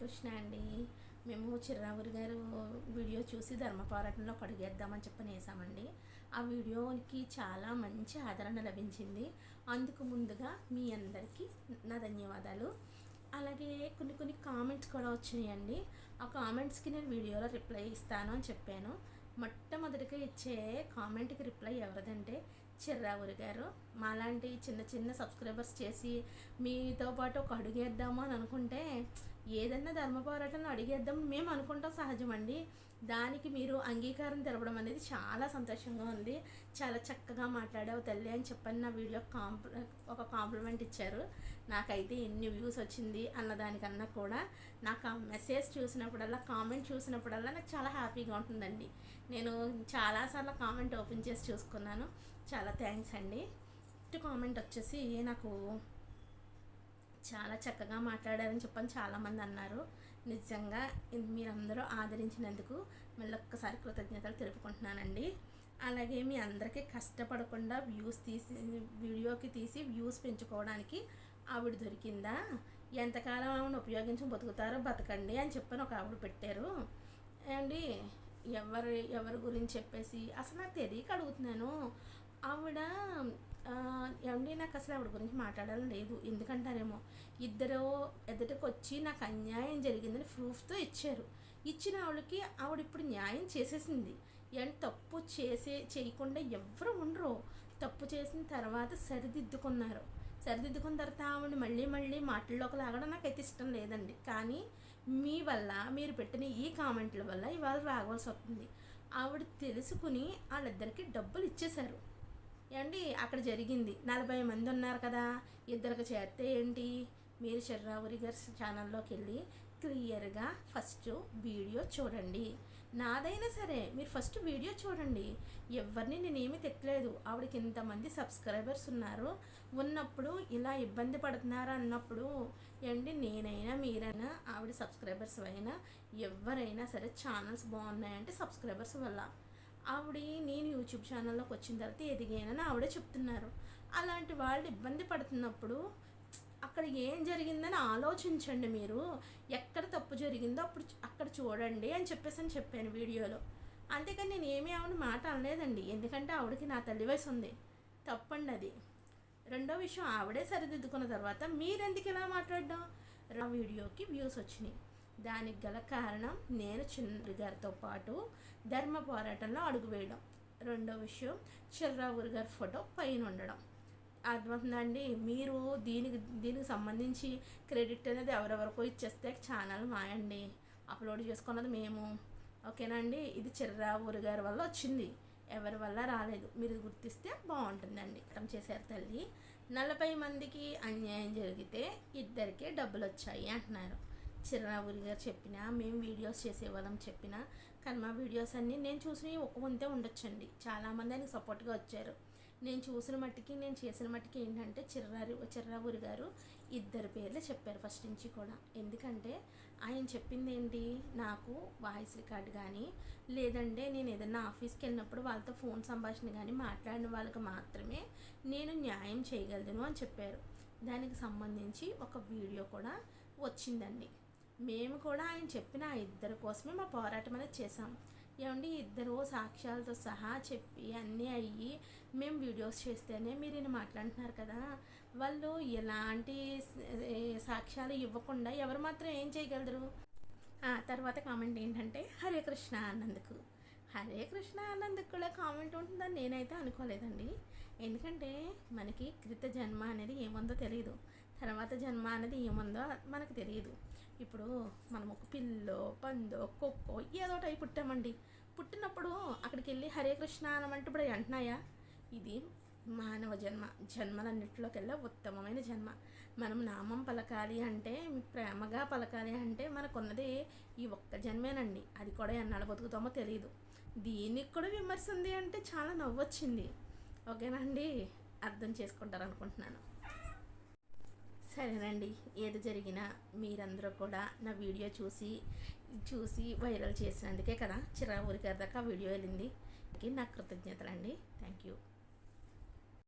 కృష్ణ అండి. మేము చిర్రావురి గారు వీడియో చూసి ధర్మ పోరాటంలో కడిగేద్దామని చెప్పని వేసామండి ఆ వీడియోకి చాలా మంచి ఆదరణ లభించింది. అందుకు ముందుగా మీ అందరికీ నా ధన్యవాదాలు. అలాగే కొన్ని కొన్ని కామెంట్స్ కూడా వచ్చినాయండి. ఆ కామెంట్స్కి నేను వీడియోలో రిప్లై ఇస్తాను అని చెప్పాను. మొట్టమొదటిగా ఇచ్చే కామెంట్కి రిప్లై ఎవరిదంటే చిర్రావురి గారు. మాలాంటి చిన్న చిన్న సబ్స్క్రైబర్స్ చేసి మీతో పాటు ఒక అడుగేద్దాము అని అనుకుంటే ఏదన్నా ధర్మ పోరాటంలో అడిగేద్దాం మేము అనుకుంటాం సహజమండి. దానికి మీరు అంగీకారం తెలపడం అనేది చాలా సంతోషంగా ఉంది. చాలా చక్కగా మాట్లాడావు తల్లి అని చెప్పని నా వీడియో కాంప్ల ఒక కాంప్లిమెంట్ ఇచ్చారు. నాకైతే ఎన్ని వ్యూస్ వచ్చింది అన్న దానికన్నా కూడా నాకు ఆ మెసేజ్ చూసినప్పుడల్లా కామెంట్ చూసినప్పుడల్లా నాకు చాలా హ్యాపీగా ఉంటుందండి. నేను చాలాసార్లు కామెంట్ ఓపెన్ చేసి చూసుకున్నాను. చాలా థ్యాంక్స్ అండి. ఇటు కామెంట్ వచ్చేసి నాకు చాలా చక్కగా మాట్లాడారని చెప్పని చాలామంది అన్నారు. నిజంగా మీరందరూ ఆదరించినందుకు మళ్ళీ ఒక్కసారి కృతజ్ఞతలు తెలుపుకుంటున్నానండి. అలాగే మీ అందరికీ కష్టపడకుండా వ్యూస్ తీసి వీడియోకి తీసి వ్యూస్ పెంచుకోవడానికి ఆవిడ దొరికిందా? ఎంతకాలం ఆవిడని ఉపయోగించి బతుకుతారో బతకండి అని చెప్పని ఒక ఆవిడ పెట్టారు. అండి ఎవరు ఎవరి గురించి చెప్పేసి అసలు నాకు తెలియక అడుగుతున్నాను. ఆవిడ ఏమండి నాకు అసలు ఆవిడ గురించి మాట్లాడాలని లేదు. ఎందుకంటారేమో ఇద్దరు ఎదుటికి వచ్చి నాకు అన్యాయం జరిగిందని ప్రూఫ్తో ఇచ్చారు. ఇచ్చిన ఆవిడకి ఆవిడ ఇప్పుడు న్యాయం చేసేసింది. ఏంటి తప్పు చేసే చేయకుండా ఎవరు ఉండరు. తప్పు చేసిన తర్వాత సరిదిద్దుకున్నారు. సరిదిద్దుకున్న తర్వాత ఆవిడ మళ్ళీ మళ్ళీ మాటల్లోకి లాగడం నాకైతే ఇష్టం లేదండి. కానీ మీ వల్ల మీరు పెట్టిన ఈ కామెంట్ల వల్ల ఇవాళ రాగవలసి వస్తుంది ఆవిడ తెలుసుకుని వాళ్ళిద్దరికి డబ్బులు ఇచ్చేశారు ఏమండి అక్కడ జరిగింది. నలభై మంది ఉన్నారు కదా ఇద్దరికి చేస్తే ఏంటి? మీరు శర్రావురి గారి ఛానల్లోకి వెళ్ళి క్లియర్గా ఫస్ట్ వీడియో చూడండి. నాదైనా సరే మీరు ఫస్ట్ వీడియో చూడండి. ఎవరిని నేనేమి తిట్టలేదు. ఆవిడకి ఇంతమంది సబ్స్క్రైబర్స్ ఉన్నారు. ఉన్నప్పుడు ఇలా ఇబ్బంది పడుతున్నారు అన్నప్పుడు ఏంటి నేనైనా మీరైనా ఆవిడ సబ్స్క్రైబర్స్ అయినా ఎవరైనా సరే ఛానల్స్ బాగున్నాయంటే సబ్స్క్రైబర్స్ వల్ల. ఆవిడ నేను యూట్యూబ్ ఛానల్లోకి వచ్చిన తర్వాత ఎదిగానని ఆవిడే చెప్తున్నారు. అలాంటి వాళ్ళు ఇబ్బంది పడుతున్నప్పుడు అక్కడ ఏం జరిగిందని ఆలోచించండి మీరు. ఎక్కడ తప్పు జరిగిందో అప్పుడు అక్కడ చూడండి అని చెప్పేసి అని చెప్పాను వీడియోలో. అంతేకాని నేను ఏమీ ఆవిడ మాట అనలేదండి. ఎందుకంటే ఆవిడకి నా తల్లి వయసు ఉంది. తప్పండి అది. రెండో విషయం ఆవిడే సరిదిద్దుకున్న తర్వాత మీరెందుకు ఇలా మాట్లాడడం? ఆ వీడియోకి వ్యూస్ వచ్చినాయి. దానికి గల కారణం నేను చిన్నరి గారితో పాటు ధర్మ పోరాటంలో అడుగు వేయడం రెండో విషయం చిర్రావురు గారి ఫోటో పైన ఉండడం. అర్థమవుతుందండి? మీరు దీనికి దీనికి సంబంధించి క్రెడిట్ అనేది ఎవరెవరికో ఇచ్చేస్తే ఛానల్ మాయండి. అప్లోడ్ చేసుకున్నది మేము. ఓకేనా అండి? ఇది చిర్రావురు గారి వల్ల వచ్చింది. ఎవరి వల్ల రాలేదు. మీరు గుర్తిస్తే బాగుంటుందండి. అర్థం చేశారు తల్లి. నలభై మందికి అన్యాయం జరిగితే ఇద్దరికే డబ్బులు వచ్చాయి అంటున్నారు. చిరునవ్వురి గారు చెప్పిన మేము వీడియోస్ చేసేవాళ్ళం చెప్పిన కానీ మా వీడియోస్ అన్నీ నేను చూసి ఒక వంతే ఉండొచ్చండి. చాలామంది ఆయనకి సపోర్ట్గా వచ్చారు. నేను చూసిన మట్టికి నేను చేసిన మట్టికి ఏంటంటే చిర్రారి చిర్రావురి గారు ఇద్దరు పేర్లు చెప్పారు ఫస్ట్ నుంచి కూడా. ఎందుకంటే ఆయన చెప్పింది ఏంటి నాకు వాయిస్ రికార్డ్ కానీ లేదంటే నేను ఏదన్నా ఆఫీస్కి వెళ్ళినప్పుడు వాళ్ళతో ఫోన్ సంభాషణ కానీ మాట్లాడిన వాళ్ళకి మాత్రమే నేను న్యాయం చేయగలను అని చెప్పారు. దానికి సంబంధించి ఒక వీడియో కూడా వచ్చిందండి. మేము కూడా ఆయన చెప్పిన ఆ ఇద్దరి కోసమే మా పోరాటం అనేది చేసాం ఏమండి ఇద్దరు సాక్ష్యాలతో సహా చెప్పి అన్నీ అయ్యి మేము వీడియోస్ చేస్తేనే మీరు ఈయన మాట్లాడుతున్నారు కదా. వాళ్ళు ఎలాంటి సాక్ష్యాలు ఇవ్వకుండా ఎవరు మాత్రం ఏం చేయగలరు? తర్వాత కామెంట్ ఏంటంటే హరే కృష్ణ అన్నందుకు. హరే కృష్ణ అన్నందుకు కూడా కామెంట్ ఉంటుందని నేనైతే అనుకోలేదండి. ఎందుకంటే మనకి కృత జన్మ అనేది ఏముందో తెలియదు తర్వాత జన్మ అనేది ఏముందో మనకు తెలియదు. ఇప్పుడు మనం ఒక పిల్లో పందో కుక్కో ఏదో అయి పుట్టామండి. పుట్టినప్పుడు అక్కడికి వెళ్ళి హరే కృష్ణ అనమంటే ఇప్పుడు అంటున్నాయా? ఇది మానవ జన్మ. జన్మలన్నింటిలోకెల్లా ఉత్తమమైన జన్మ. మనం నామం పలకాలి అంటే ప్రేమగా పలకాలి అంటే మనకున్నది ఈ ఒక్క జన్మేనండి. అది కూడా ఎన్నాళ్ళు బతుకుతామో తెలియదు దీనికి కూడా విమర్శ ఉంది అంటే చాలా నవ్వొచ్చింది. ఓకేనండి అర్థం చేసుకుంటారు అనుకుంటున్నాను సరేనండి. ఏది జరిగినా మీరందరూ కూడా నా వీడియో చూసి చూసి వైరల్ చేసినందుకే కదా చిరా ఊరికారి దాకా ఆ వీడియో వెళ్ళింది. నా కృతజ్ఞతలు అండి థ్యాంక్ యూ